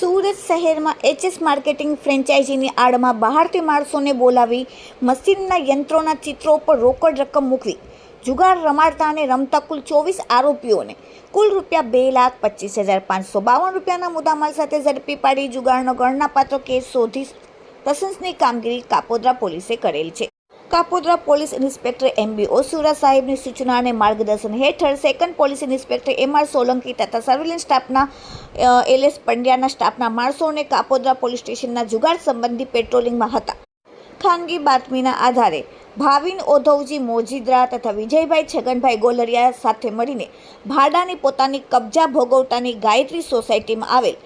સુરત શહેરમાં HS marketing ફ્રેન્ચાઇઝીની આડમાં બહારથી માણસોને બોલાવી મશીનના યંત્રોના ચિત્રો પર રોકડ રકમ મૂકવી, જુગાર રમાડતા અને રમતા કુલ ચોવીસ આરોપીઓને કુલ રૂપિયા બે લાખ પચીસ હજાર પાંચસો બાવન રૂપિયાના મુદ્દામાલ સાથે ઝડપી પાડી જુગારનો ગણનાપાત્ર કેસ શોધી પ્રશંસની કામગીરી કાપોદ્રા પોલીસે કરેલ છે. Kapodra police inspector M B Osura સાહેબની સૂચના અને માર્ગદર્શન હેઠળ second police inspector M R Solanki તથા સર્વેલન્સ સ્ટાફના એલ એસ પંડ્યાના સ્ટાફના માણસોને કાપોદ્રા પોલીસ સ્ટેશનના જુગાર સંબંધી પેટ્રોલિંગમાં હતા. ખાનગી બાતમીના આધારે ભાવિન ઓધવજી મોજીદ્રા તથા વિજયભાઈ છગનભાઈ ગોલરિયા સાથે મળીને ભાડાની પોતાની કબજા ભોગવતાની ગાયત્રી સોસાયટીમાં આવેલ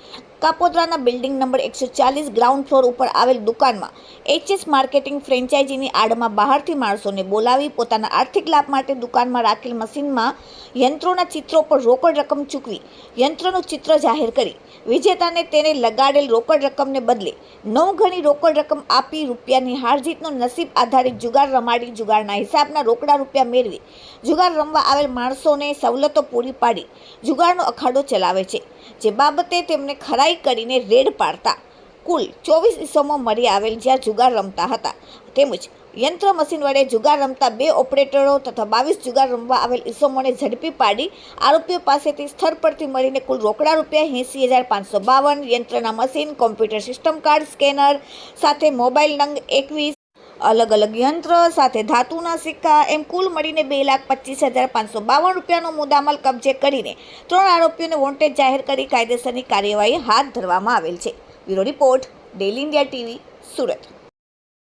કાપોદ્રાના બિલ્ડિંગ નંબર એકસો ચાલીસ ગ્રાઉન્ડ ફ્લોર ઉપર આવેલ દુકાનમાં એચએસ માર્કેટિંગ ફ્રેન્ચાઇઝીની આડમાં બહારથી માણસોને બોલાવી પોતાના આર્થિક લાભ માટે દુકાનમાં રાખેલ મશીનમાં યંત્રોના ચિત્રો પર રોકડ રકમ ચૂકવી, યંત્રનું ચિત્ર જાહેર કરી. વિજેતાને તેને લગાડેલ રોકડ રકમને બદલે નવ ગણી રોકડ રકમ આપી રૂપિયાની હારજીતનો નસીબ આધારિત જુગાર રમાડી જુગારના હિસાબના રોકડા રૂપિયા મેળવી. જુગાર રમવા આવેલ માણસોને સવલતો પૂરી પાડી. જુગારનો અખાડો ચલાવે છે. જે બાબતે તેમને ખરાઈ કરીને રેડ પાડતા. કુલ ચોવીસ ઇસમો મળી આવેલ જ્યાં જુગાર રમતા હતા. તેમજ યંત્ર મશીન વડે જુગાર રમતા બે ઓપરેટરો તથા બાવીસ જુગાર રમવા આવેલ ઇસમોને ઝડપી પાડી આરોપીઓ પાસેથી સ્થળ પરથી મળીને કુલ રોકડા રૂપિયા એંસી હજાર પાંચસો બાવન, યંત્રના machine, computer system card, scanner સાથે મોબાઈલ નંગ એકવીસ અલગ અલગ યંત્ર, સાથે ધાતુના સિક્કા, એમ કુલ મળીને બે લાખ પચીસ હજાર પાંચસો બાવન રૂપિયાનો મુદ્દામાલ કબજે કરીને ત્રણ આરોપીઓને વોન્ટેડ જાહેર કરી કાયદેસરની કાર્યવાહી હાથ ધરવામાં આવેલ છે. Bureau report daily India TV, Surat.